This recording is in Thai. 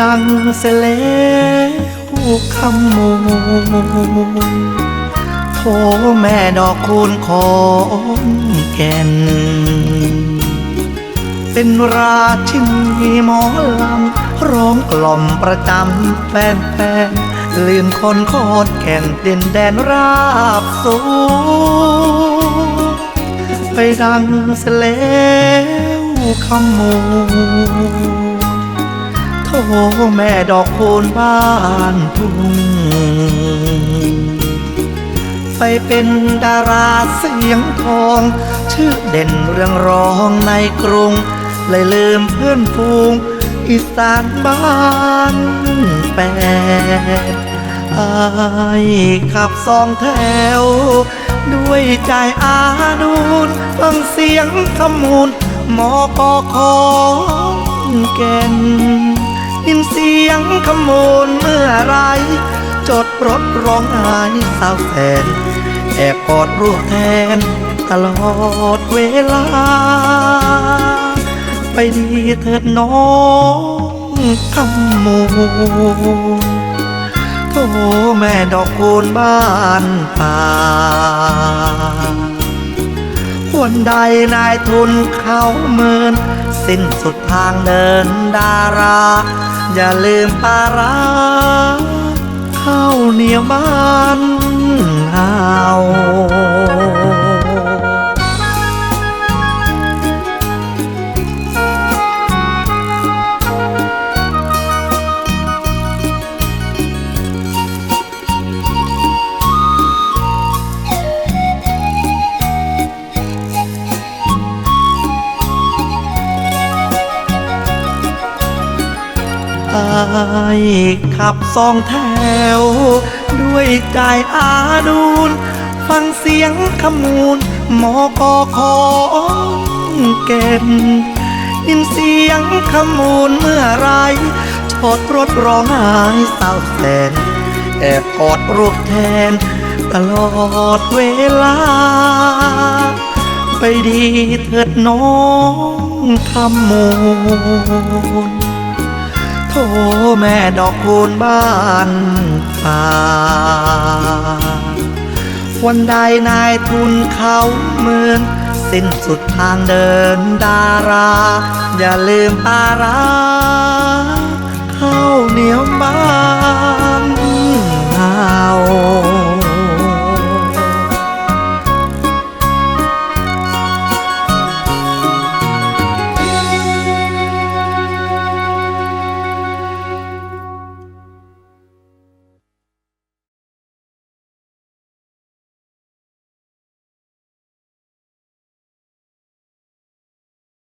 ดังเสล้วคำมูลโทแม่ดอกคูณของแก่น เป็นราชินีหมอลำร้องกล่อมประจำแฟนๆลืมคนโคตรแก่นดินแดนราบสูงไปดังเสลวคำมู โทแม่ดอกโคูณบ้านทุ่งไปเป็นดาราเสียงทอง ชื่อเด่นเรื่องร้องในกรุง เลยลืมเพื่อนฟูงอีสานบ้านแปดไอายขับสองแถว ด้วยใจอาดูนฟังเสียงขมูลหมอกอของแก่น ยินเสียงขมูลเมื่อไร จดรถร้องไห้สาวแสนแอบกอดรูปแทนตลอดเวลา ไปดีเถิดน้องคำมูโทแม่ดอกคูณบ้านป่าวันใดนายทุนเขาเมิน สิ้นสุดทางเดินดารา อย่าลืมปลาร้าข้าวเหนียวบ้านเฮา อายขับสองแถว ด้วยใจอาดูน ฟังเสียงขมูลหมอกอของเก่นยินเสียงขมูลเมื่อไรชดรถร้องไห้เศร้าแสน แอบกอดรูปแทน ตลอดเวลา ไปดีเถิดน้องคำมูล โทแม่ดอกคูณบ้านป่าวันใดนายทุนเขาเหมือน สิ้นสุดทางเดินดารา อย่าลืมปารา